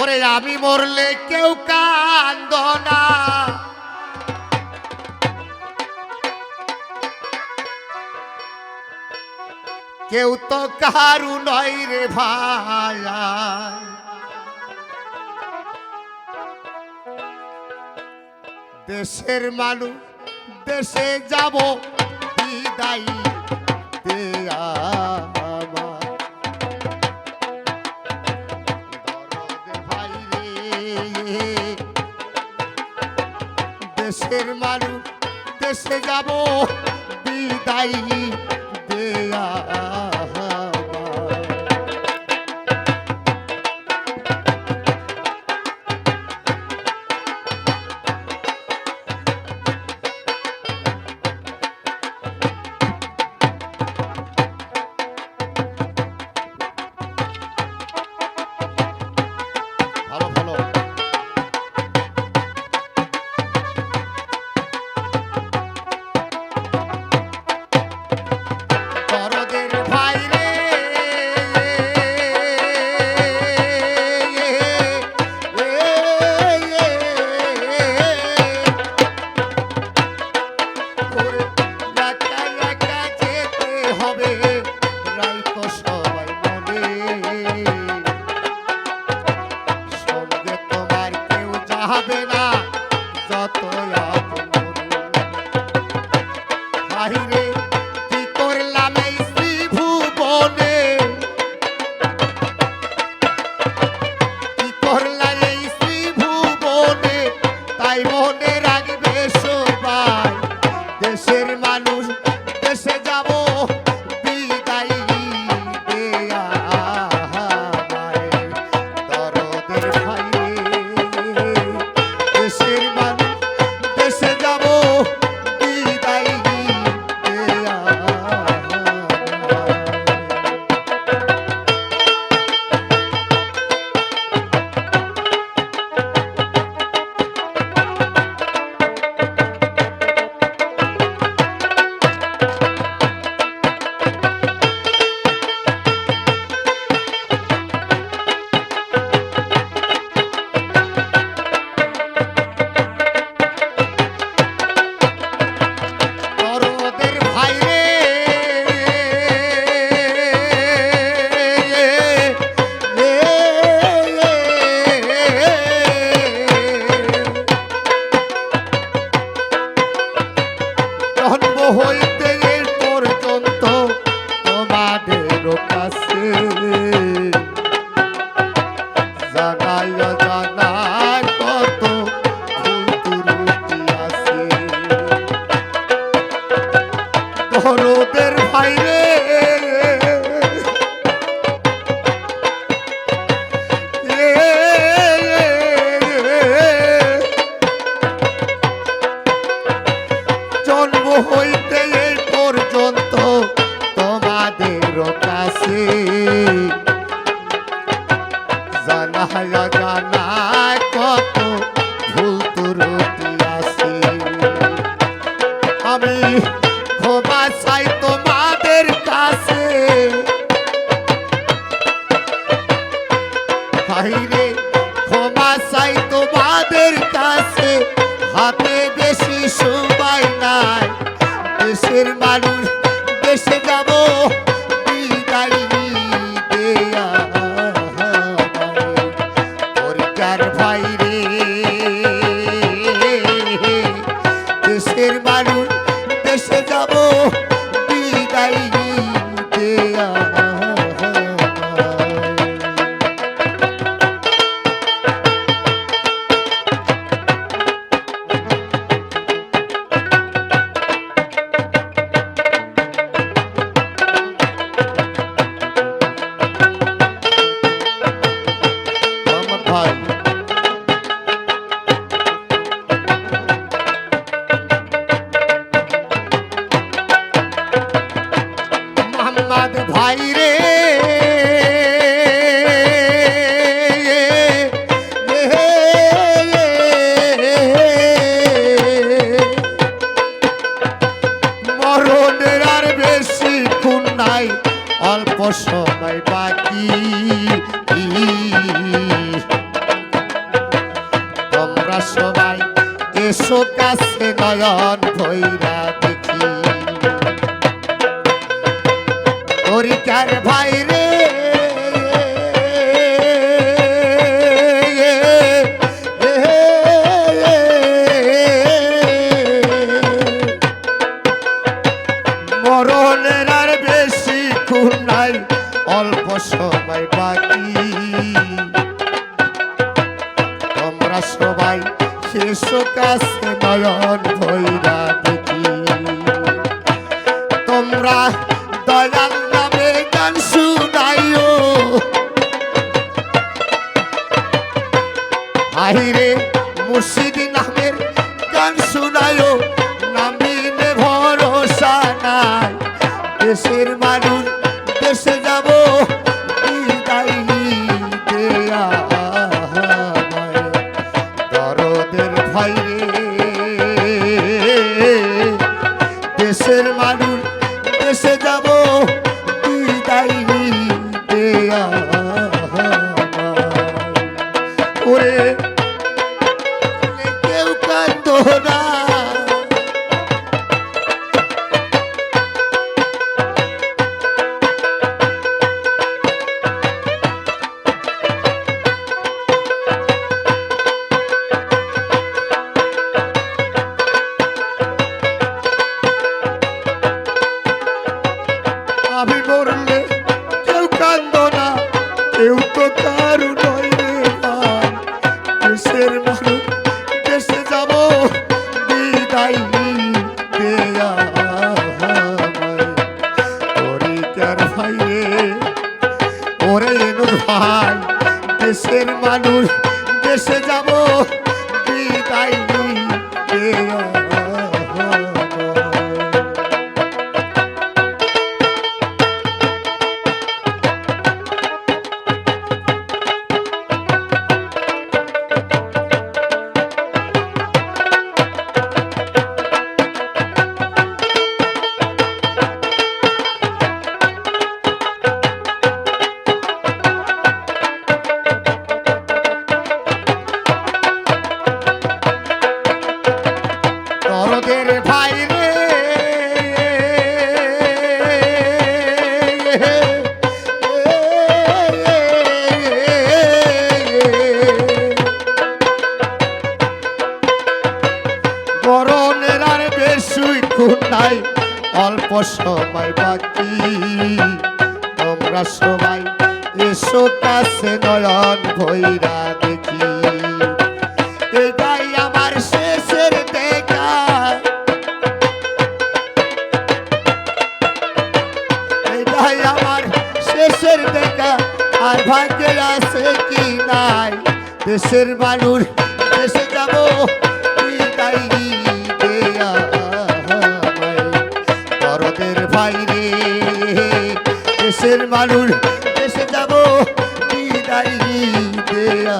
ওরে আমি মরলে কেউ কান্দ না। কেউ তো কারু নয় রে ভাই। দেশের মানুষ, দেশে যাব বিদায় দে দেশের মানুষ দেশে যাব বিদায় দেয়া বাহিরে, কি করলাম এই শ্রীভুবনে? কি করলাম এই শ্রীভুবনে? তাই মনে রাখবে সবাই, দেশের মানুষ, দেশে যাব। কাছে জানাই আমি ক্ষমা চাই তোমাদের কাছে। বাইরে ক্ষমা চাই তোমাদের কাছে। হাতে ভাই রে। মরণের আর বেশি খুন নাই, অল্প সময় বাকি। তোমরা সবাই এসো কাছে নয়ন ভৈরা মরণের আর বেশি খুন নাই, অল্প সময় বাকি। তোমরা সবাই শেষ কাছে নয়ন ভৈরা দেখি। তোমরা দয়াল নামে গান শুনাইও। আহিরে মুর্শিদ নামের গান শুনাইও। দেশের মানুষ দেশে যাব দেয়া দরদের রে দেশের মানুষ দেশে যাব বিদায় দেয়া ওরে দেশে যাব বিদায় দেয়া দরদের ভাই রে। গরনের আর বেশি খুন নাই, অল্প সময় বাকি। তোমরা সবাই এসো কাছে নয়ন ভৈরা দেখি। ভাগ্যে আছে কি নাই? দেশের মানুষ দেশে যাব তাই ভারতের বাইরে দেশের মানুষ দেশে যাব বিদায় দেয়া